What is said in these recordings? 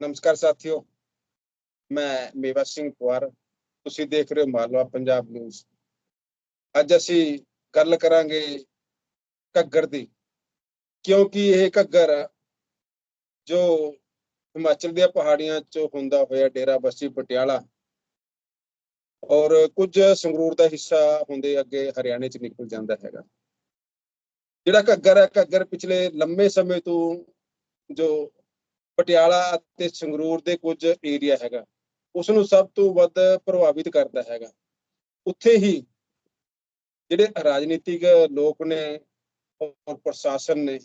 ਨਮਸਕਾਰ ਸਾਥੀਓ ਮੈਂ ਮੇਵਾ ਸਿੰਘ ਕੁਆਰ ਤੁਸੀਂ ਦੇਖ ਰਹੇ ਹੋ ਮਾਲਵਾ ਪੰਜਾਬ ਨਿਊਜ਼ ਅੱਜ ਅਸੀਂ ਗੱਲ ਕਰਾਂਗੇ ਘੱਗਰ ਦੀ ਕਿਉਂਕਿ ਇਹ ਘੱਗਰ ਜੋ ਹਿਮਾਚਲ ਦੀਆਂ ਪਹਾੜੀਆਂ 'ਚੋਂ ਹੁੰਦਾ ਹੋਇਆ ਡੇਰਾ ਬੱਸੀ ਪਟਿਆਲਾ ਔਰ ਕੁਝ ਸੰਗਰੂਰ ਦਾ ਹਿੱਸਾ ਹੁੰਦੇ ਅੱਗੇ ਹਰਿਆਣੇ 'ਚ ਨਿਕਲ ਜਾਂਦਾ ਹੈਗਾ ਜਿਹੜਾ ਘੱਗਰ ਹੈ ਘੱਗਰ ਪਿਛਲੇ ਲੰਮੇ ਸਮੇਂ ਤੋਂ ਜੋ ਪਟਿਆਲਾ ਅਤੇ ਸੰਗਰੂਰ ਦੇ ਕੁਝ ਏਰੀਆ ਹੈਗਾ ਉਸ ਨੂੰ ਸਭ ਤੋਂ ਵੱਧ ਪ੍ਰਭਾਵਿਤ ਕਰਦਾ ਹੈਗਾ। ਉੱਥੇ ਹੀ ਜਿਹੜੇ ਰਾਜਨੀਤਿਕ ਲੋਕ ਨੇ ਔਰ ਪ੍ਰਸ਼ਾਸਨ ਨੇ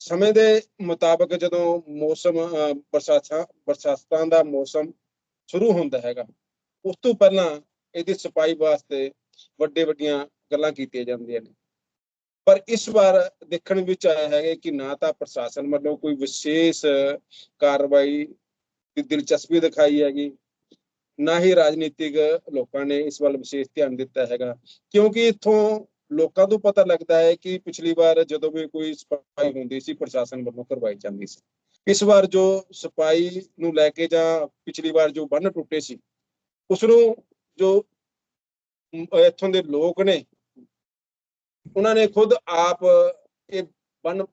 ਸਮੇਂ ਦੇ ਮੁਤਾਬਕ ਜਦੋਂ ਮੌਸਮ ਅਹ, ਬਰਸਾਤਾਂ ਬਰਸਾਤਾਂ ਦਾ ਮੌਸਮ ਸ਼ੁਰੂ ਹੁੰਦਾ ਹੈਗਾ ਉਸ ਤੋਂ ਪਹਿਲਾਂ ਇਹਦੀ ਸਫ਼ਾਈ ਵਾਸਤੇ ਵੱਡੇ ਵੱਡੀਆਂ ਗੱਲਾਂ ਕੀਤੀਆਂ ਜਾਂਦੀਆਂ ਨੇ। ਪਰ ਇਸ ਵਾਰ ਦੇਖਣ ਵਿੱਚ ਆਇਆ ਹੈ ਕਿ ਨਾ ਤਾਂ ਪ੍ਰਸ਼ਾਸਨ ਵੱਲੋਂ ਕੋਈ ਵਿਸ਼ੇਸ਼ ਕਾਰਵਾਈ ਦੀ ਦਿਲਚਸਪੀ ਦਿਖਾਈ ਹੈਗੀ, ਨਾ ਹੀ ਰਾਜਨੀਤਿਕ ਲੋਕਾਂ ਨੇ ਇਸ ਵੱਲ ਵਿਸ਼ੇਸ਼ ਧਿਆਨ ਦਿੱਤਾ ਹੈਗਾ। ਕਿਉਂਕਿ ਇੱਥੋਂ ਲੋਕਾਂ ਤੋਂ ਪਤਾ ਲੱਗਦਾ ਹੈ ਕਿ ਪਿਛਲੀ ਵਾਰ ਜਦੋਂ ਵੀ ਕੋਈ ਸਫ਼ਾਈ ਹੁੰਦੀ ਸੀ, ਪ੍ਰਸ਼ਾਸਨ ਵੱਲੋਂ ਕਰਵਾਈ ਜਾਂਦੀ ਸੀ। ਇਸ ਵਾਰ ਜੋ ਸਫ਼ਾਈ ਨੂੰ ਲੈ ਕੇ ਜਾਂ ਪਿਛਲੀ ਵਾਰ ਜੋ ਬੰਨ ਟੁੱਟੇ ਸੀ ਉਸ ਨੂੰ ਜੋ ਇੱਥੋਂ ਦੇ ਲੋਕ ਨੇ ਉਹਨਾਂ ਨੇ ਖੁਦ ਆਪ ਇਹ ਬੰਨ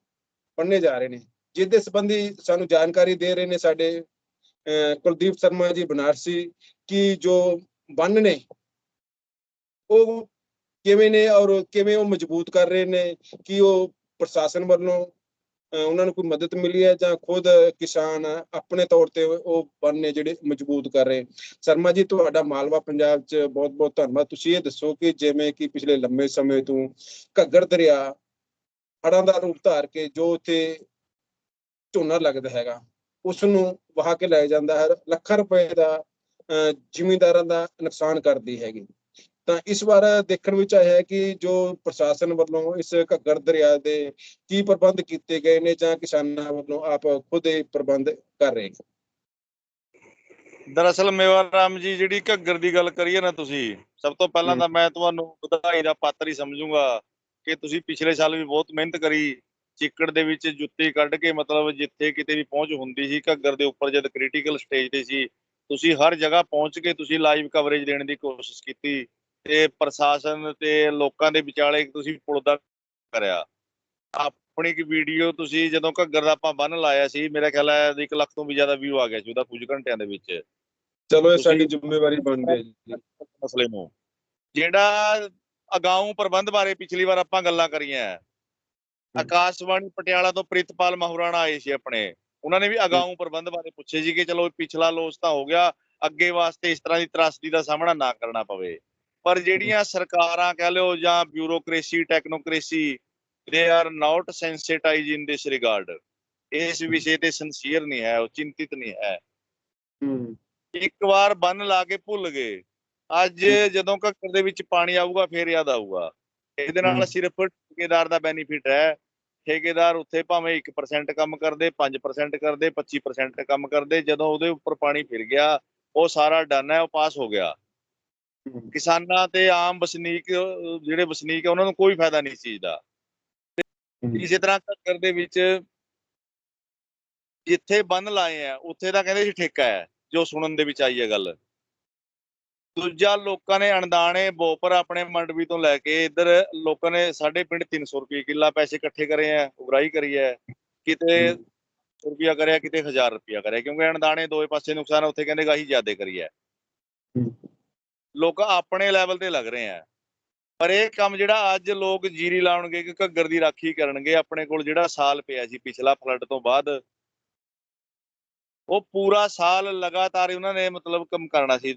ਬੰਨੇ ਜਾ ਰਹੇ ਨੇ। ਜਿਸ ਦੇ ਸੰਬੰਧੀ ਸਾਨੂੰ ਜਾਣਕਾਰੀ ਦੇ ਰਹੇ ਨੇ ਸਾਡੇ ਅਹ, ਕੁਲਦੀਪ ਸ਼ਰਮਾ ਜੀ ਬਨਾਰਸੀ ਕਿ ਜੋ ਬੰਨ ਨੇ ਉਹ ਕਿਵੇਂ ਨੇ ਔਰ ਕਿਵੇਂ ਉਹ ਮਜ਼ਬੂਤ ਕਰ ਰਹੇ ਨੇ ਕਿ ਉਹ ਪ੍ਰਸ਼ਾਸਨ ਵੱਲੋਂ ਉਹਨਾਂ ਨੂੰ ਕੋਈ ਮਦਦ ਮਿਲੀ ਹੈ ਜਾਂ ਖੁਦ ਕਿਸਾਨ ਆਪਣੇ ਤੌਰ ਤੇ ਉਹ ਬੰਨੇ ਜਿਹੜੇ ਮਜ਼ਬੂਤ ਕਰ ਰਹੇ? ਸ਼ਰਮਾ ਜੀ ਤੁਹਾਡਾ ਮਾਲਵਾ ਪੰਜਾਬ 'ਚ ਬਹੁਤ ਬਹੁਤ ਧੰਨਵਾਦ। ਤੁਸੀਂ ਇਹ ਦੱਸੋ ਕਿ ਜਿਵੇਂ ਕਿ ਪਿਛਲੇ ਲੰਮੇ ਸਮੇਂ ਤੋਂ ਘੱਗਰ ਦਰਿਆ ਹੜਾਂ ਦਾ ਰੂਪ ਧਾਰ ਕੇ ਜੋ ਉੱਥੇ ਝੋਨਾ ਲੱਗਦਾ ਹੈਗਾ ਉਸ ਨੂੰ ਵਹਾ ਕੇ ਲੈ ਜਾਂਦਾ ਹੈ ਲੱਖਾਂ ਰੁਪਏ ਦਾ ਅਹ, ਜ਼ਿਮੀਂਦਾਰਾਂ ਦਾ ਨੁਕਸਾਨ ਕਰਦੀ ਹੈਗੀ। ਤਾਂ ਇਸ ਵਾਰ ਦੇਖਣ ਵਿੱਚ ਆਇਆ ਹੈ ਕਿ ਜੋ ਪ੍ਰਸ਼ਾਸਨ ਵੱਲੋਂ ਇਸ ਘੱਗਰ ਦਰਿਆ ਦੇ ਕੀ ਪ੍ਰਬੰਧ ਕੀਤੇ ਗਏ ਨੇ ਜਾਂ ਕਿਸਾਨਾਂ ਵੱਲੋਂ ਆਪ ਖੁਦ ਇਹ ਪ੍ਰਬੰਧ ਕਰ ਰਹੇ ਨੇ ਦਰਅਸਲ ਮੇਵਾ ਰਾਮ ਜੀ ਜਿਹੜੀ ਘੱਗਰ ਦੀ ਗੱਲ ਕਰੀਏ ਨਾ ਤੁਸੀਂ ਸਭ ਤੋਂ ਪਹਿਲਾਂ। ਤਾਂ ਮੈਂ ਤੁਹਾਨੂੰ ਵਧਾਈ ਦਾ ਪਾਤਰ ਹੀ ਸਮਝੂੰਗਾ ਕਿ ਤੁਸੀਂ ਪਿਛਲੇ ਸਾਲ ਵੀ ਬਹੁਤ ਮਿਹਨਤ ਕਰੀ ਚਿੱਕੜ ਦੇ ਵਿੱਚ ਜੁੱਤੀ ਕੱਢ ਕੇ ਮਤਲਬ ਜਿੱਥੇ ਕਿਤੇ ਵੀ ਪਹੁੰਚ ਹੁੰਦੀ ਸੀ ਘੱਗਰ ਦੇ ਉੱਪਰ ਜਦ ਕ੍ਰਿਟੀਕਲ ਸਟੇਜ ਤੇ ਸੀ ਤੁਸੀਂ ਹਰ ਜਗ੍ਹਾ ਪਹੁੰਚ ਕੇ ਤੁਸੀਂ ਲਾਈਵ ਕਵਰੇਜ ਦੇਣ ਦੀ ਕੋਸ਼ਿਸ਼ ਕੀਤੀ ਤੇ ਪ੍ਰਸ਼ਾਸਨ ਤੇ ਲੋਕਾਂ ਦੇ ਵਿਚਾਲੇ ਤੁਸੀਂ ਪੁਲ ਦਾ ਕਰਿਆ। ਆਪਣੀ ਇੱਕ ਵੀਡੀਓ ਤੁਸੀਂ ਜਦੋਂ ਘੱਗਰ ਦਾ ਆਪਾਂ ਬੰਨ ਲਾਇਆ ਸੀ ਮੇਰਾ ਖਿਆਲ ਹੈ 1 ਲੱਖ ਤੋਂ ਵੀ ਜ਼ਿਆਦਾ ਵਿਊ ਆ ਗਿਆ ਸੀ ਉਹਦਾ ਕੁਝ ਘੰਟਿਆਂ ਦੇ ਵਿੱਚ। ਚਲੋ ਇਹ ਸਾਡੀ ਜ਼ਿੰਮੇਵਾਰੀ ਬਣਦੀ ਹੈ ਜੀ। ਮਸਲੇ ਨੂੰ। ਜਿਹੜਾ ਅਗਾਊਂ ਪ੍ਰਬੰਧ ਬਾਰੇ ਪਿਛਲੀ ਵਾਰ ਆਪਾਂ ਗੱਲਾਂ ਕਰੀਆਂ। ਆਕਾਸ਼ਵਾਣੀ ਪਟਿਆਲਾ ਤੋਂ ਪ੍ਰਿਤਪਾਲ ਮਹੁਰਾਣਾ ਆਏ ਸੀ ਆਪਣੇ। ਉਹਨਾਂ ਨੇ ਵੀ ਅਗਾਊਂ ਪ੍ਰਬੰਧ ਬਾਰੇ ਪੁੱਛੇ ਸੀ ਕਿ ਚਲੋ ਪਿਛਲਾ ਲੋਸ ਤਾਂ ਹੋ ਗਿਆ ਅੱਗੇ ਵਾਸਤੇ ਇਸ ਤਰ੍ਹਾਂ ਦੀ ਤਰਾਸਦੀ ਦਾ ਸਾਹਮਣਾ ਨਾ ਕਰਨਾ ਪਵੇ। ਪਰ ਜਿਹੜੀਆਂ ਸਰਕਾਰਾਂ ਕਹਿ ਲਿਓ ਜਾਂ bureaucracy technocracy they are not sensitise in this regard ਇਸ ਵਿਸ਼ੇ ਤੇ ਸਿੰਸੀਅਰ ਨਹੀਂ ਹੈ ਉਹ ਚਿੰਤਿਤ ਨਹੀਂ ਹੈ। ਇੱਕ ਵਾਰ ਬੰਨ ਲਾ ਕੇ ਭੁੱਲ ਗਏ। ਅੱਜ ਜਦੋਂ ਘੱਗਰ ਦੇ ਵਿੱਚ ਪਾਣੀ ਆਊਗਾ ਫੇਰ ਯਾਦ ਆਊਗਾ। ਇਹਦੇ ਨਾਲ। ਸਿਰਫ ਠੇਕੇਦਾਰ ਦਾ ਬੈਨੀਫਿਟ ਹੈ। ਠੇਕੇਦਾਰ ਉੱਥੇ ਭਾਵੇਂ 1% ਕੰਮ ਕਰਦੇ 5% ਕਰਦੇ 25% ਕੰਮ ਕਰਦੇ ਜਦੋਂ ਉਹਦੇ ਉੱਪਰ ਪਾਣੀ ਫਿਰ ਗਿਆ ਉਹ ਸਾਰਾ ਡਨ ਹੈ ਉਹ ਪਾਸ ਹੋ ਗਿਆ। ਕਿਸਾਨਾਂ ਤੇ ਆਮ ਵਸਨੀਕ ਜਿਹੜੇ ਵਸਨੀਕ ਹੈ ਉਹਨਾਂ ਨੂੰ ਕੋਈ ਫਾਇਦਾ ਨਹੀਂ ਚੀਜ਼ ਦਾ। ਇਸੇ ਤਰ੍ਹਾਂ ਘੱਗਰ ਦੇ ਵਿੱਚ ਜਿੱਥੇ ਬੰਨ ਲਾਏ ਆ ਉੱਥੇ ਤਾਂ ਕਹਿੰਦੇ ਸੀ ਠੇਕਾ ਹੈ ਜੋ ਸੁਣਨ ਦੇ ਵਿੱਚ ਆਈ ਹੈ ਗੱਲ ਦੂਜਾ ਲੋਕਾਂ ਨੇ ਅਣਦਾਣੇ ਬੋਪਰ ਆਪਣੇ ਮੰਡਵੀ ਤੋਂ ਲੈ ਕੇ ਇੱਧਰ ਲੋਕਾਂ ਨੇ ਸਾਡੇ ਪਿੰਡ 300 ਰੁਪਏ ਕਿੱਲਾ ਪੈਸੇ ਇਕੱਠੇ ਕਰੇ ਆ ਉਗਰਾਈ ਕਰੀ ਹੈ ਕਿਤੇ। ਰੁਪਿਆ ਕਰਿਆ ਕਿਤੇ 1000 ਰੁਪਿਆ ਕਰਿਆ ਕਿਉਂਕਿ ਅਣਦਾਣੇ ਦੋਵੇਂ ਪਾਸੇ ਨੁਕਸਾਨ ਆ, ਉੱਥੇ ਕਹਿੰਦੇ ਗਾਹੀ ਜ਼ਿਆਦੇ ਕਰੀ ਹੂੰ। ਲੋਕ ਆਪਣੇ ਲੈਵਲ ਤੇ ਲੱਗ ਰਹੇ ਆ। ਪਰ ਇਹ ਕੰਮ ਜਿਹੜਾ ਅੱਜ ਲੋਕ ਜੀਰੀ ਲਾਉਣਗੇ ਕਿ ਘੱਗਰ ਦੀ ਰਾਖੀ ਕਰਨਗੇ, ਆਪਣੇ ਕੋਲ ਜਿਹੜਾ ਸਾਲ ਪਿਆ ਸੀ ਪਿਛਲਾ ਫਲੱਡ ਤੋਂ ਬਾਅਦ, ਉਹ ਪੂਰਾ ਸਾਲ ਲਗਾਤਾਰ ਹੀ ਉਹਨਾਂ ਨੇ ਮਤਲਬ ਕੰਮ ਕਰਨਾ ਸੀ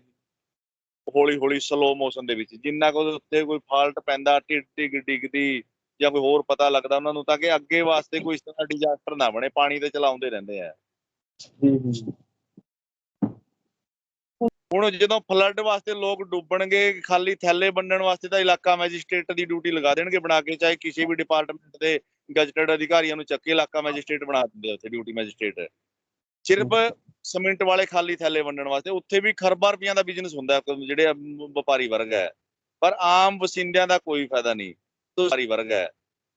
ਹੌਲੀ ਹੌਲੀ ਸਲੋ ਮੋਸ਼ਨ ਦੇ ਵਿੱਚ। ਜਿੰਨਾ ਕੁ ਉੱਤੇ ਕੋਈ ਫਾਲਟ ਪੈਂਦਾ ਟਿਕ ਟਿਕ ਡਿੱਗਦੀ ਜਾਂ ਕੋਈ ਹੋਰ ਪਤਾ ਲੱਗਦਾ ਉਹਨਾਂ ਨੂੰ ਤਾਂ ਕਿ ਅੱਗੇ ਵਾਸਤੇ ਕੋਈ ਇਸ ਤਰ੍ਹਾਂ ਡਿਜ਼ਾਸਟਰ ਨਾ ਬਣੇ, ਪਾਣੀ ਤੇ ਚਲਾਉਂਦੇ ਰਹਿੰਦੇ ਆ। ਹੁਣ ਜਦੋਂ ਫਲੱਡ ਵਾਸਤੇ ਲੋਕ ਡੁੱਬਣਗੇ ਖਾਲੀ ਥੈਲੇ ਵੰਡਣ ਵਾਸਤੇ ਤਾਂ ਇਲਾਕਾ ਮੈਜਿਸਟ੍ਰੇਟ ਦੀ ਡਿਊਟੀ ਲਗਾ ਦੇਣਗੇ ਬਣਾ ਕੇ ਚਾਹੇ ਕਿਸੇ ਵੀ ਡਿਪਾਰਟਮੈਂਟ ਦੇ ਗਜ਼ਟਡ ਅਧਿਕਾਰੀਆਂ ਨੂੰ ਚੱਕ ਕੇ ਇਲਾਕਾ ਮੈਜਿਸਟ੍ਰੇਟ ਬਣਾ ਦਿੰਦੇ ਉੱਥੇ ਡਿਊਟੀ ਮੈਜਿਸਟ੍ਰੇਟ ਸਿਰਫ ਸੀਮਿੰਟ ਵਾਲੇ ਖਾਲੀ ਥੈਲੇ ਵੰਡਣ ਵਾਸਤੇ ਉੱਥੇ ਵੀ ਖਰਬਾਂ ਰੁਪਈਆਂ ਦਾ ਬਿਜ਼ਨਸ ਹੁੰਦਾ ਜਿਹੜੇ ਵਪਾਰੀ ਵਰਗ ਹੈ। ਪਰ ਆਮ ਵਸਿੰਦਿਆਂ ਦਾ ਕੋਈ ਫਾਇਦਾ ਨਹੀਂ। ਵਪਾਰੀ ਵਰਗ ਹੈ।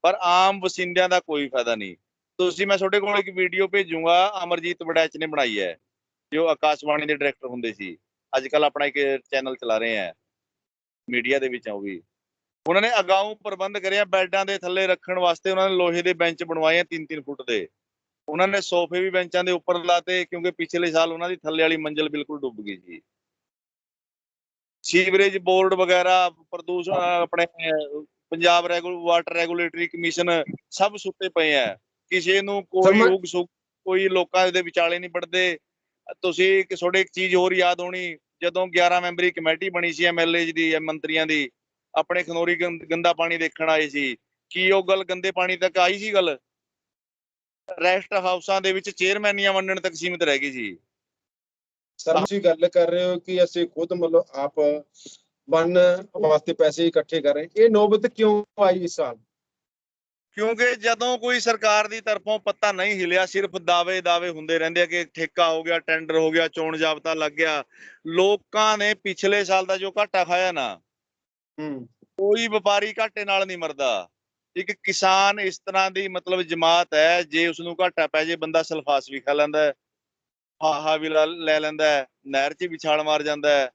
ਪਰ ਆਮ ਵਸਿੰਦਿਆਂ ਦਾ ਕੋਈ ਫਾਇਦਾ ਨਹੀਂ। ਤੁਸੀਂ ਮੈਂ ਤੁਹਾਡੇ ਕੋਲ ਇੱਕ ਵੀਡੀਓ ਭੇਜੂਗਾ ਅਮਰਜੀਤ ਵੜੈਚ ਨੇ ਬਣਾਈ ਹੈ। ਜੋ ਆਕਾਸ਼ਵਾਣੀ ਦੇ ਡਾਇਰੈਕਟਰ ਹੁੰਦੇ ਸੀ। ਅੱਜ ਕੱਲ ਆਪਣਾ ਇੱਕ ਚੈਨਲ ਚਲਾ ਰਹੇ ਆ। ਮੀਡੀਆ ਦੇ ਵਿੱਚ ਆ ਉਹ ਵੀ। ਉਹਨਾਂ ਨੇ ਅਗਾਊਂ ਪ੍ਰਬੰਧ ਕਰਿਆ ਬੈੱਡਾਂ ਦੇ ਥੱਲੇ ਰੱਖਣ ਵਾਸਤੇ। ਉਹਨਾਂ ਨੇ ਲੋਹੇ ਦੇ ਬੈਂਚ ਬਣਵਾਏ ਆ 3-3 ਫੁੱਟ ਦੇ। ਉਹਨਾਂ ਨੇ ਸੋਫੇ ਵੀ ਬੈਂਚਾਂ ਦੇ ਉੱਪਰ ਲਾਤੇ ਕਿਉਂਕਿ ਪਿਛਲੇ ਸਾਲ ਉਹਨਾਂ ਦੀ ਥੱਲੇ ਵਾਲੀ ਮੰਜ਼ਲ ਬਿਲਕੁਲ ਡੁੱਬ ਗਈ ਸੀ। ਸੀਵਰੇਜ ਬੋਰਡ ਵਗੈਰਾ ਪ੍ਰਦੂਸ਼ਣ ਆਪਣੇ ਪੰਜਾਬ ਰੈਗੂਲ ਵਾਟਰ ਰੈਗੂਲੇਟਰੀ ਕਮਿਸ਼ਨ ਸਭ ਸੁੱਤੇ ਪਏ ਆ। ਕਿਸੇ ਨੂੰ ਕੋਈ ਉਗ ਸੁਗ ਕੋਈ ਲੋਕਾਂ ਦੇ ਵਿਚਾਲੇ ਨਹੀਂ ਪੜਦੇ ਤੁਸੀਂ ਇੱਕ ਤੁਹਾਡੇ ਇੱਕ ਚੀਜ਼ ਹੋਰ ਯਾਦ ਹੋਣੀ ਜਦੋਂ 11 ਮੈਂਬਰੀ ਕਮੇਟੀ ਬਣੀ ਸੀ ਐਮਐਲਏ ਦੀ ਮੰਤਰੀਆਂ ਦੀ, ਆਪਣੇ ਖਨੋਰੀ ਗੰਦਾ ਪਾਣੀ ਦੇਖਣ ਆਏ ਸੀ, ਕੀ ਉਹ ਗੱਲ ਗੰਦੇ ਪਾਣੀ ਤੱਕ ਆਈ ਸੀ ਗੱਲ? ਰੈਸਟ ਹਾਊਸਾਂ ਦੇ ਵਿੱਚ ਚੇਅਰਮੈਨੀਆਂ ਵੰਡਣ ਤੱਕ ਸੀਮਿਤ ਰਹਿ ਗਈ ਸੀ। ਸਰ, ਤੁਸੀਂ ਗੱਲ ਕਰ ਰਹੇ ਹੋ ਕਿ ਅਸੀਂ ਖੁਦ ਮਤਲਬ ਆਪ ਬਨ ਵਾਸਤੇ ਪੈਸੇ ਇਕੱਠੇ ਕਰ ਰਹੇ। ਇਹ ਨੌਬਤ ਕਿਉਂ ਆਈ ਇਸ ਸਾਲ? ਕਿਉਂਕਿ ਜਦੋਂ ਕੋਈ ਸਰਕਾਰ ਦੀ ਤਰਫੋਂ ਪੱਤਾ ਨਹੀਂ ਹਿਲਿਆ ਸਿਰਫ ਦਾਅਵੇ ਦਾਅਵੇ ਹੁੰਦੇ ਰਹਿੰਦੇ ਆ ਕਿ ਠੇਕਾ ਹੋ ਗਿਆ ਟੈਂਡਰ ਹੋ ਗਿਆ ਚੋਣ ਜਾਬਤਾ ਲੱਗ ਗਿਆ ਲੋਕਾਂ ਨੇ ਪਿਛਲੇ ਸਾਲ ਦਾ ਜੋ ਘਾਟਾ ਖਾਇਆ ਨਾ ਹੂੰ। ਕੋਈ ਵਪਾਰੀ ਘਾਟੇ ਨਾਲ ਨਹੀਂ ਮਰਦਾ। ਇੱਕ ਕਿਸਾਨ ਇਸ ਤਰ੍ਹਾਂ ਦੀ ਮਤਲਬ ਜਮਾਤ ਹੈ ਜੇ ਉਸ ਨੂੰ ਘਾਟਾ ਪੈ ਜੇ ਬੰਦਾ ਸਲਫਾਸ ਵੀ ਖਾ ਲੈਂਦਾ ਹੈ ਹਾਹਾ ਵੀ ਲਾ- ਲੈਂਦਾ ਨਹਿਰ 'ਚ ਵੀ ਛਾਲ ਮਾਰ ਜਾਂਦਾ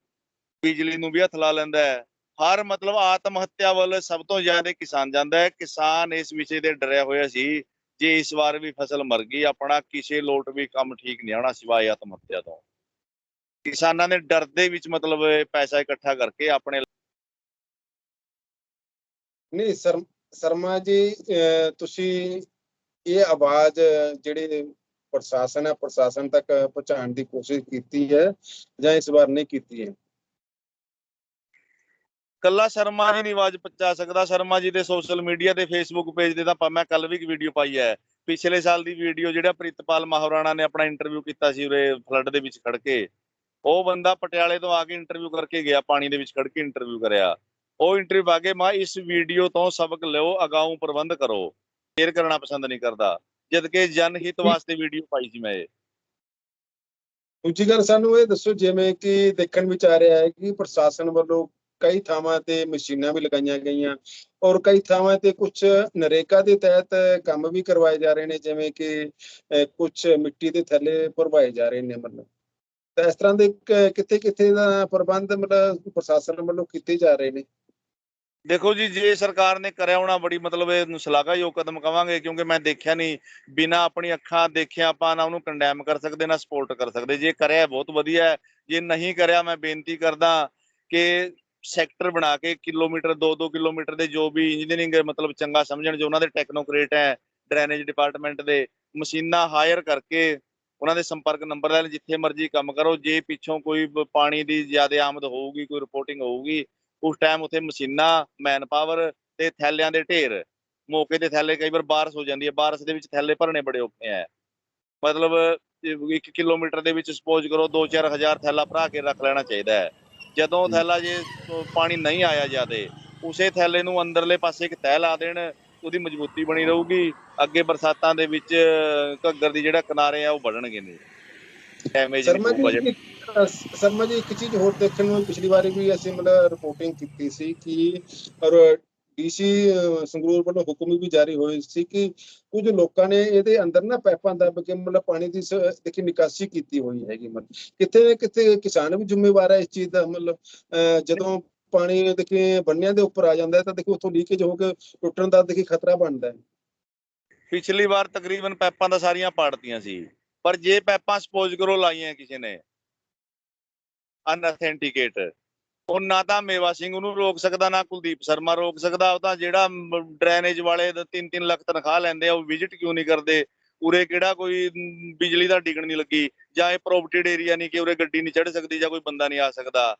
ਬਿਜਲੀ ਨੂੰ ਵੀ ਹੱਥ ਲਾ ਲੈਂਦਾ ਹਰ ਮਤਲਬ ਆਤਮ ਹੱਤਿਆ ਵੱਲ ਸਭ ਤੋਂ ਜ਼ਿਆਦਾ ਕਿਸਾਨ ਜਾਂਦਾ ਹੈ। ਕਿਸਾਨ ਇਸ ਵਿਸ਼ੇ ਤੇ ਡਰਿਆ ਹੋਇਆ ਸੀ ਜੇ ਇਸ ਵਾਰ ਵੀ ਫਸਲ ਮਰ ਗਈ, ਆਪਣਾ ਕਿਸੇ ਲੋਟ ਵੀ ਕੰਮ ਠੀਕ ਨਹੀਂ ਆਉਣਾ ਸਿਵਾਏ ਆਤਮ ਹੱਤਿਆ ਤੋਂ। ਕਿਸਾਨਾਂ ਨੇ ਡਰ ਦੇ ਵਿੱਚ ਮਤਲਬ ਪੈਸਾ ਇਕੱਠਾ ਕਰਕੇ ਆਪਣੇ ਨਹੀਂ, ਸਰ, ਸ਼ਰਮਾ ਜੀ, ਅਹ, ਤੁਸੀਂ ਇਹ ਆਵਾਜ਼ ਜਿਹੜੇ ਪ੍ਰਸ਼ਾਸਨ ਹੈ, ਪ੍ਰਸ਼ਾਸਨ ਤੱਕ ਪਹੁੰਚਾਉਣ ਦੀ ਕੋਸ਼ਿਸ਼ ਕੀਤੀ ਹੈ ਜਾਂ ਇਸ ਵਾਰ ਨਹੀਂ ਕੀਤੀ ਹੈ? ਕੱਲਾ ਸ਼ਰਮਾ ਜੀ ਨਹੀਂ ਆਵਾਜ਼ ਪਹੁੰਚਾ ਸਕਦਾ। ਸ਼ਰਮਾ ਜੀ ਦੇ ਸੋਸ਼ਲ ਮੀਡੀਆ ਤੇ ਫੇਸਬੁੱਕ ਪੇਜ ਤੇ ਤਾਂ ਮੈਂ ਕੱਲ ਵੀ ਇੱਕ ਵੀਡੀਓ ਪਾਈ ਹੈ। ਪਿਛਲੇ ਸਾਲ ਦੀ ਵੀਡੀਓ ਜਿਹੜਾ ਪ੍ਰਿਤਪਾਲ ਮਹਾਰਾਣਾ ਨੇ ਆਪਣਾ ਇੰਟਰਵਿਊ ਕੀਤਾ ਸੀ ਉਰੇ ਫਲੱਡ ਦੇ ਵਿੱਚ ਖੜ ਕੇ ਉਹ ਬੰਦਾ ਪਟਿਆਲੇ ਤੋਂ ਆ ਕੇ ਇੰਟਰਵਿਊ ਕਰਕੇ ਗਿਆ ਪਾਣੀ ਦੇ ਵਿੱਚ ਖੜ ਕੇ ਇੰਟਰਵਿਊ ਕਰਿਆ। ਉਹ ਇੰਟਰਵਿਊ ਆ ਕੇ ਮੈਂ ਇਸ ਵੀਡੀਓ ਤੋਂ ਸਬਕ ਲਿਓ ਅਗਾਊਂ ਪ੍ਰਬੰਧ ਕਰੋ। ਸ਼ੇਅਰ ਕਰਨਾ ਪਸੰਦ ਨਹੀਂ ਕਰਦਾ। ਜਦ ਕਿ ਜਨ ਹਿੱਤ ਵਾਸਤੇ ਵੀਡੀਓ ਪਾਈ ਸੀ ਮੈਂ ਇਹ। ਦੂਜੀ ਗੱਲ ਸਾਨੂੰ ਇਹ ਦੱਸੋ ਜਿਵੇਂ ਕਿ ਦੇਖਣ ਵਿੱਚ ਆ ਰਿਹਾ ਹੈ ਕਿ ਪ੍ਰਸ਼ਾਸਨ ਵੱਲੋਂ ਕਈ ਥਾਵਾਂ ਤੇ ਮਸ਼ੀਨਾਂ ਵੀ ਲਗਾਈਆਂ ਗਈਆਂ ਔਰ ਕਈ ਥਾਵਾਂ ਤੇ ਕੁਝ ਨਰੇਕਾ ਦੇ ਤਹਿਤ ਕੰਮ ਵੀ ਕਰਵਾਏ ਜਾ ਰਹੇ ਨੇ, ਜਿਵੇਂ ਕਿ ਕੁਝ ਮਿੱਟੀ ਦੇ ਥੈਲੇ ਭਰਵਾਏ ਜਾ ਰਹੇ ਨੇ ਮਤਲਬ। ਤਾਂ ਇਸ ਤਰ੍ਹਾਂ ਦੇ ਕਿੱਥੇ ਕਿੱਥੇ ਦਾ ਪ੍ਰਬੰਧ ਮਤਲਬ ਪ੍ਰਸ਼ਾਸਨ ਵੱਲੋਂ ਕੀਤੇ ਜਾ ਰਹੇ ਨੇ? ਦੇਖੋ ਜੀ, ਜੇ ਸਰਕਾਰ ਨੇ ਕਰਿਆ ਹੋਣਾ, ਬੜੀ ਮਤਲਬ ਇਹ ਸ਼ਲਾਘਾਯੋਗ ਕਦਮ ਕਵਾਂਗੇ, ਕਿਉਂਕਿ ਮੈਂ ਦੇਖਿਆ ਨਹੀਂ ਬਿਨਾ ਆਪਣੀ ਅੱਖਾਂ ਦੇਖਿਆ ਆਪਾਂ ਨਾ ਉਹਨੂੰ ਕੰਡੈਮ ਕਰ ਸਕਦੇ, ਨਾ ਸਪੋਰਟ ਕਰ ਸਕਦੇ। ਜੇ ਕਰਿਆ, ਬਹੁਤ ਵਧੀਆ ਹੈ। ਜੇ ਨਹੀਂ ਕਰਿਆ, ਮੈਂ ਬੇਨਤੀ ਕਰਦਾ ਕਿ ਸੈਕਟਰ ਬਣਾ ਕੇ ਕਿਲੋਮੀਟਰ 2-2 ਕਿਲੋਮੀਟਰ ਦੇ ਜੋ ਵੀ ਇੰਜੀਨੀਅਰਿੰਗ ਮਤਲਬ ਚੰਗਾ ਸਮਝਣ ਜੋ ਉਹਨਾਂ ਦੇ ਟੈਕਨੋਕ੍ਰੇਟ ਹੈ ਡਰੇਨੇਜ ਡਿਪਾਰਟਮੈਂਟ ਦੇ ਮਸ਼ੀਨਾਂ ਹਾਇਰ ਕਰਕੇ ਉਹਨਾਂ ਦੇ ਸੰਪਰਕ ਨੰਬਰ ਲੈ ਲਓ, ਜਿੱਥੇ ਮਰਜ਼ੀ ਕੰਮ ਕਰੋ ਜੇ ਪਿੱਛੋਂ ਕੋਈ ਪਾਣੀ ਦੀ ਜ਼ਿਆਦਾ ਆਮਦ ਹੋਊਗੀ ਕੋਈ ਰਿਪੋਰਟਿੰਗ ਹੋਊਗੀ ਉਸ ਟਾਈਮ ਉੱਥੇ ਮਸ਼ੀਨਾਂ ਮੈਨ ਪਾਵਰ ਤੇ ਥੈਲਿਆਂ ਦੇ ਢੇਰ ਮੌਕੇ ਤੇ ਥੈਲੇ ਕਈ ਵਾਰ ਬਾਰਸ਼ ਹੋ ਜਾਂਦੀ ਹੈ ਬਾਰਸ਼ ਦੇ ਵਿੱਚ ਥੈਲੇ ਭਰਨੇ ਬੜੇ ਔਖੇ ਆ ਮਤਲਬ 1 ਕਿਲੋਮੀਟਰ ਦੇ ਵਿੱਚ ਸਪੋਜ਼ ਕਰੋ 2-4 ਹਜ਼ਾਰ ਥੈਲਾ ਭਰਾ ਕੇ ਰੱਖ ਲੈਣਾ ਚਾਹੀਦਾ ਹੈ। ਜਦੋਂ। ਥੈਲਾ ਜੇ ਪਾਣੀ ਨਹੀਂ ਆਇਆ ਜਿਆਦੇ ਉਸੇ ਥੈਲੇ ਨੂੰ ਅੰਦਰਲੇ ਪਾਸੇ ਇੱਕ ਤਹਿ ਲਾ ਦੇਣ ਉਹਦੀ ਮਜ਼ਬੂਤੀ ਬਣੀ ਰਹੂਗੀ ਅੱਗੇ ਬਰਸਾਤਾਂ ਦੇ ਵਿੱਚ ਘੱਗਰ ਦੀ ਜਿਹੜਾ ਕਿਨਾਰੇ ਆ ਉਹ ਵੱਢਣਗੇ ਨਹੀਂ ਡੈਮੇਜ ਸ਼ਰਮਾ ਜੀ ਇੱਕ ਚੀਜ਼ ਹੋਰ ਦੇਖਣ ਨੂੰ ਪਿਛਲੀ ਵਾਰੀ ਵੀ ਅਸੀਂ ਮਤਲਬ ਰਿਪੋਰਟਿੰਗ ਕੀਤੀ ਸੀ ਕਿ ਔਰ ਡੀਸੀ ਸੰਗਰੂਰ ਵੱਲੋਂ ਹੁਕਮ ਵੀ ਜਾਰੀ ਹੋਏ ਸੀ ਕਿ ਕੁਝ ਲੋਕਾਂ ਨੇ ਇਹਦੇ ਅੰਦਰ ਨਾ ਪਾਈਪਾਂ ਦੱਬ ਕੇ ਮਤਲਬ ਪਾਣੀ ਦੀ ਦੇਖੀ ਨਿਕਾਸੀ ਕੀਤੀ ਹੋਈ ਹੈਗੀ ਮਤਲਬ। ਕਿਤੇ ਨਾ ਕਿਤੇ ਕਿਸਾਨ ਵੀ ਜ਼ਿੰਮੇਵਾਰ ਹੈ ਇਸ ਚੀਜ਼ ਦਾ ਮਤਲਬ ਜਦੋਂ ਪਾਣੀ ਦੇਖੀ ਬੰਨਿਆਂ ਦੇ ਉੱਪਰ ਆ ਜਾਂਦਾ ਹੈ ਤਾਂ ਦੇਖੋ ਉੱਥੋਂ ਲੀਕੇਜ ਹੋ ਕੇ ਟੁੱਟਣ ਦਾ ਦੇਖੀ ਖਤਰਾ ਬਣਦਾ ਹੈ। ਪਿਛਲੀ ਵਾਰ ਤਕਰੀਬਨ ਪੈਪਾਂ ਦਾ ਸਾਰੀਆਂ ਪਾੜਤੀਆਂ ਸੀ, ਪਰ ਜੇ ਪੈਪਾਂ ਸਪੋਜ਼ ਕਰੋ ਲਾਈਆਂ ਕਿਸੇ ਨੇ, ਅਨਅਥੈਂਟੀਕੇਟ ਉਹ ਨਾ ਤਾਂ ਮੇਵਾ ਸਿੰਘ ਉਹਨੂੰ ਰੋਕ ਸਕਦਾ, ਨਾ ਕੁਲਦੀਪ ਸ਼ਰਮਾ ਰੋਕ ਸਕਦਾ, ਉਹ ਤਾਂ ਜਿਹੜਾ ਡਰੇਨੇਜ ਵਾਲੇ 3-3 ਲੱਖ ਤਨਖਾਹ ਲੈਂਦੇ ਆ, ਉਹ ਵਿਜ਼ਿਟ ਕਿਉਂ ਨਹੀਂ ਕਰਦੇ? ਉਰੇ ਕਿਹੜਾ ਕੋਈ ਬਿਜਲੀ ਦਾ ਡਿਗਣ ਨਹੀਂ ਲੱਗੀ? ਜਾਂ ਇਹ ਪ੍ਰੋਪਰਟਿਡ ਏਰੀਆ ਨਹੀਂ ਕਿ ਉਰੇ ਗੱਡੀ ਨਹੀਂ ਚੜ ਸਕਦੀ ਜਾਂ ਕੋਈ ਬੰਦਾ ਨਹੀਂ ਆ ਸਕਦਾ?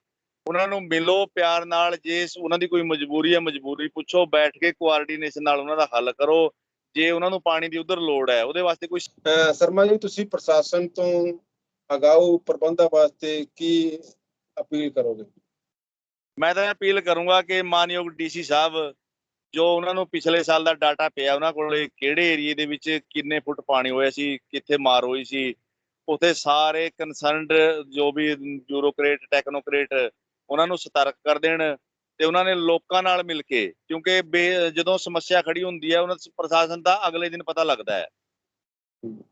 ਉਹਨਾਂ ਨੂੰ ਮਿਲੋ ਪਿਆਰ ਨਾਲ, ਜੇ ਉਹਨਾਂ ਦੀ ਕੋਈ ਮਜਬੂਰੀ ਹੈ ਮਜਬੂਰੀ ਪੁੱਛੋ, ਬੈਠ ਕੇ ਕੋਆਰਡੀਨੇਸ਼ਨ ਨਾਲ ਉਹਨਾਂ ਦਾ ਹੱਲ ਕਰੋ, ਜੇ ਉਹਨਾਂ ਨੂੰ ਪਾਣੀ ਦੀ ਉਧਰ ਲੋੜ ਹੈ, ਉਹਦੇ ਵਾਸਤੇ ਕੋਈ ਸ਼ਰਮਾ ਜੀ, ਤੁਸੀਂ ਪ੍ਰਸ਼ਾਸਨ ਤੋਂ ਅਗਾਊ ਪ੍ਰਬੰਧਾਂ ਵਾਸਤੇ ਕੀ ਅਪੀਲ ਕਰੋਗੇ? ਮੈਂ ਤਾਂ ਅਪੀਲ ਕਰੂੰਗਾ ਕਿ ਮਾਨਯੋਗ ਡੀਸੀ ਸਾਹਿਬ, ਜੋ ਉਹਨਾਂ ਨੂੰ ਪਿਛਲੇ ਸਾਲ ਦਾ ਡਾਟਾ ਪਿਆ ਉਹਨਾਂ ਕੋਲੇ ਕਿਹੜੇ ਏਰੀਏ ਦੇ ਵਿੱਚ ਕਿੰਨੇ ਫੁੱਟ ਪਾਣੀ ਹੋਇਆ ਸੀ, ਕਿੱਥੇ ਮਾਰ ਹੋਈ ਸੀ, ਉਥੇ ਸਾਰੇ ਕਨਸਰਨਡ ਜੋ ਵੀ ਬਿਊਰੋਕ੍ਰੇਟ ਟੈਕਨੋਕਰੇਟ ਉਹਨਾਂ ਨੂੰ ਸਤਰਕ ਕਰ ਦੇਣ ਤੇ ਉਹਨਾਂ ਨੇ ਲੋਕਾਂ ਨਾਲ ਮਿਲ ਕੇ, ਕਿਉਂਕਿ ਬੇ- ਜਦੋਂ ਸਮੱਸਿਆ ਖੜੀ ਹੁੰਦੀ ਹੈ, ਉਹਨਾਂ ਪ੍ਰਸ਼ਾਸਨ ਦਾ ਅਗਲੇ ਦਿਨ ਪਤਾ ਲੱਗਦਾ ਹੈ।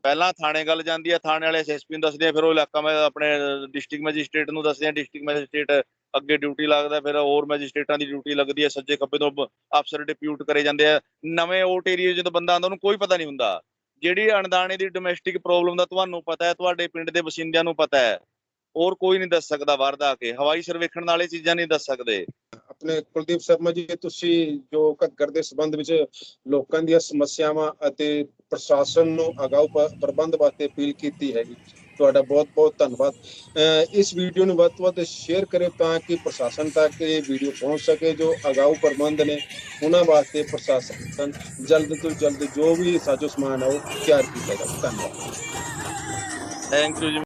ਪਹਿਲਾਂ ਥਾਣੇ ਗੱਲ ਜਾਂਦੀ ਹੈ ਥਾਣੇ ਵਾਲੇ ਐਸਐਸਪੀ ਨੂੰ ਦੱਸਦੇ ਆ, ਫਿਰ ਉਹ ਇਲਾਕਾ ਮੈਂ ਆਪਣੇ ਡਿਸਟ੍ਰਿਕਟ ਮੈਜਿਸਟ੍ਰੇਟ ਨੂੰ ਦੱਸਦੇ ਆ ਡਿਸਟ੍ਰਿਕਟ ਮੈਜਿਸਟ੍ਰੇਟ ਅੱਗੇ ਡਿਊਟੀ ਲੱਗਦਾ, ਫਿਰ ਹੋਰ ਮੈਜਿਸਟ੍ਰੇਟਾਂ ਦੀ ਡਿਊਟੀ ਲੱਗਦੀ ਹੈ ਸੱਜੇ ਖੱਬੇ ਤੋਂ ਅਫਸਰ ਡਿਪਿਊਟ ਕਰੇ ਜਾਂਦੇ ਆ। ਨਵੇਂ ਓਟ ਏਰੀਆ ਜਦੋਂ ਬੰਦਾ ਆਉਂਦਾ, ਉਹਨੂੰ ਕੋਈ ਪਤਾ ਨਹੀਂ ਹੁੰਦਾ। ਜਿਹੜੀ ਅਣਦਾਣੇ ਦੀ ਡੋਮੈਸਟਿਕ ਪ੍ਰੋਬਲਮ ਦਾ ਤੁਹਾਨੂੰ ਪਤਾ ਹੈ, ਤੁਹਾਡੇ ਪਿੰਡ ਦੇ ਵਸਿੰਦਿਆਂ ਨੂੰ ਪਤਾ ਹੈ। ਹੋਰ ਕੋਈ ਨਹੀਂ ਦੱਸ ਸਕਦਾ ਬਾਹਰ ਦਾ ਕੇ, ਹਵਾਈ ਸਰਵੇਖਣ ਨਾਲ ਚੀਜ਼ਾਂ ਨਹੀਂ ਦੱਸ ਸਕਦੇ। ਆਪਣੇ ਕੁਲਦੀਪ ਸ਼ਰਮਾ ਜੀ, ਤੁਸੀਂ ਜੋ ਘੱਗਰ ਦੇ ਸੰਬੰਧ ਵਿੱਚ ਲੋਕਾਂ ਦੀਆਂ ਸਮੱਸਿਆਵਾਂ ਅਤੇ ਪ੍ਰਸ਼ਾਸਨ ਨੂੰ ਅਗਾਊ ਪ੍ਰਬੰਧ ਵਾਸਤੇ ਅਪੀਲ ਕੀਤੀ ਹੈਗੀ, ਤੁਹਾਡਾ ਬਹੁਤ ਬਹੁਤ ਧੰਨਵਾਦ। ਅਹ, ਇਸ ਵੀਡੀਓ ਨੂੰ ਵੱਧ ਤੋਂ ਵੱਧ ਸ਼ੇਅਰ ਕਰਿਓ ਤਾਂ ਕਿ ਪ੍ਰਸ਼ਾਸਨ ਤੱਕ ਇਹ ਵੀਡੀਓ ਪਹੁੰਚ ਸਕੇ, ਜੋ ਅਗਾਊ ਪ੍ਰਬੰਧ ਨੇ, ਉਹਨਾਂ ਵਾਸਤੇ ਪ੍ਰਸ਼ਾਸਨ ਜਲਦ ਤੋਂ ਜਲਦ ਜੋ ਵੀ ਸਾਜੋ ਸਮਾਨ ਹੈ ਉਹ ਤਿਆਰ ਕੀਤਾ ਜਾਵੇ। ਧੰਨਵਾਦ। Thank you